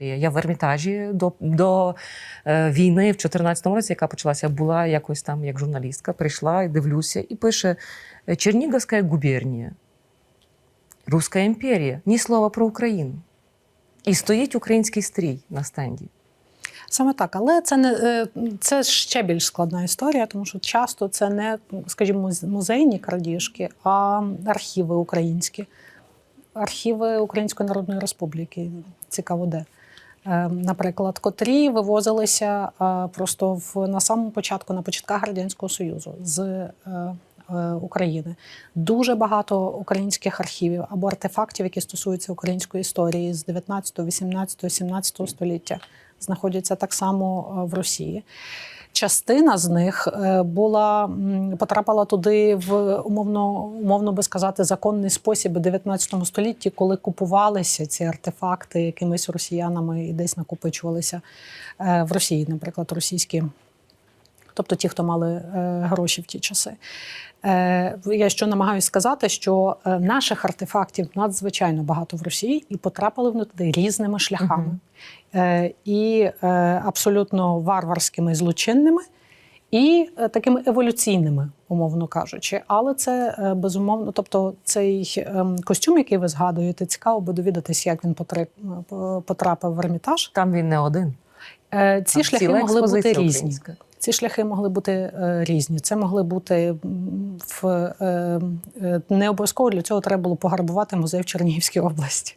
Я в Ермітажі до, до е, війни в 2014 році, яка почалася, була якось там як журналістка. Прийшла і дивлюся, і пише е, Чернігівська губернія, Руська імперія, ні слова про Україну. І стоїть український стрій на стенді. Саме так, але це не е, це ще більш складна історія, тому що часто це не, скажімо, музейні крадіжки, а архіви українські, архіви Української Народної Республіки. Цікаво, де. Е, Наприклад, котрі вивозилися е, просто в на самому початку, на початках Радянського Союзу з е, України. Дуже багато українських архівів або артефактів, які стосуються української історії з 19, 18, 17 століття, знаходяться так само е, в Росії. Частина з них е, була потрапила туди в умовно, умовно би сказати, законний спосіб у 19 столітті, коли купувалися ці артефакти якимись росіянами і десь накопичувалися е, в Росії, наприклад, російські. Тобто ті, хто мали е, гроші в ті часи. Е, я що намагаюся сказати, що е, наших артефактів надзвичайно багато в Росії і потрапили вони туди різними шляхами. Мгм. Е, і абсолютно варварськими, злочинними, і такими еволюційними, умовно кажучи. Але це безумовно, тобто цей ем, костюм, який ви згадуєте, цікаво би довідатись, як він потрапив в Ермітаж. Там він не один. Ці Там шляхи могли бути різні. українська. Ці шляхи могли бути е, різні. Це могли бути в е, е, не обов'язково для цього треба було пограбувати музей в Чернігівській області.